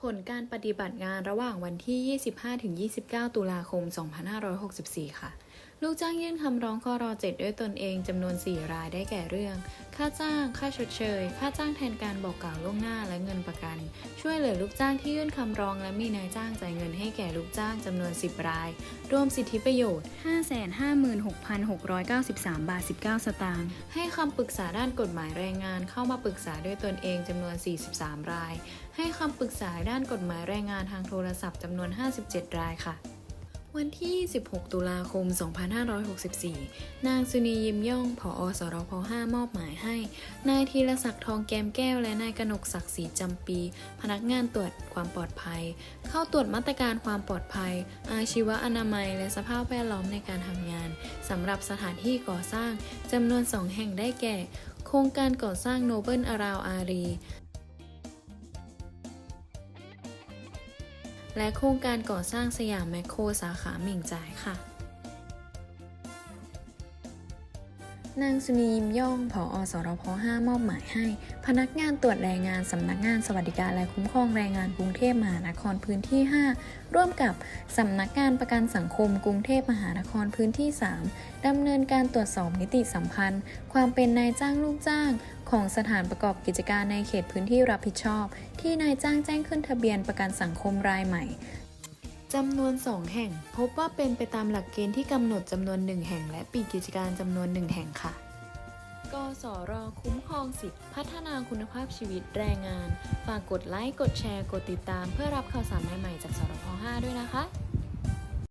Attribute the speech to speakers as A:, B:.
A: ผลการปฏิบัติงานระหว่างวันที่ 25-29 ตุลาคม 2564 ค่ะ ลูกจ้างยื่นคำร้องคอรอ7ด้วยตนเองจำนวน 4 รายได้แก่เรื่อง ค่าจ้าง ค่าชดเชย ค่าจ้างแทนการบอกกล่าวล่วงหน้าและเงินประกัน ช่วยเหลือลูกจ้างที่ยื่นคำร้องและมีนายจ้างจ่ายเงินให้แก่ลูกจ้างจำนวน 10 ราย รวมสิทธิประโยชน์ 556,693 บาท 19 สตางค์ ให้คำปรึกษาด้านกฎหมายแรงงานเข้ามาปรึกษาด้วยตนเองจำนวน 43 ราย ให้คำปรึกษาด้านกฎหมายแรงงานทางโทรศัพท์จำนวน 57 รายค่ะ วันที่ 16 ตุลาคม 2564 นางสุนียิมย่อง ผอสรพ5มอบหมายให้ นายธีรศักดิ์ทองแกมแก้ว และนายกนกศักดิ์ศรีจำปี พนักงานตรวจความปลอดภัย เข้าตรวจมาตรการความปลอดภัย อาชีวอนามัย และสภาพแวดล้อมในการทำงานสำหรับสถานที่ก่อสร้างจำนวน 2 แห่งได้แก่ โครงการก่อสร้างโนเบิลอาราวอารี และโครงการก่อสร้างสยามแมคโครสาขาเหม่งจ่ายค่ะ นางสุนียิมย่องผอสรพ5มอบหมายให้ พนักงานตรวจแรงงานสำนักงานสวัสดิการและคุ้มครองแรงงานกรุงเทพมหานครพื้นที่ 5 ร่วมกับสำนักงานประกันสังคมกรุงเทพมหานครพื้นที่ 3ดำเนินการตรวจสอบนิติสัมพันธ์ ความเป็นนายจ้างลูกจ้าง ของสถานประกอบกิจการในเขตพื้นที่รับผิดชอบ ที่นายจ้างแจ้งขึ้นทะเบียนประกันสังคมรายใหม่ จำนวน 2 แห่ง พบว่าเป็นไปตามหลักเกณฑ์ที่กำหนดจำนวน 1 แห่ง และปีกิจการจำนวน 1 แห่งค่ะ กสรคุ้มครองสิทธิพัฒนาคุณภาพชีวิตแรงงาน ฝากกดไลค์ กดแชร์ กดติดตาม เพื่อรับข่าวสารใหม่ๆจากสรพ5ด้วยนะคะ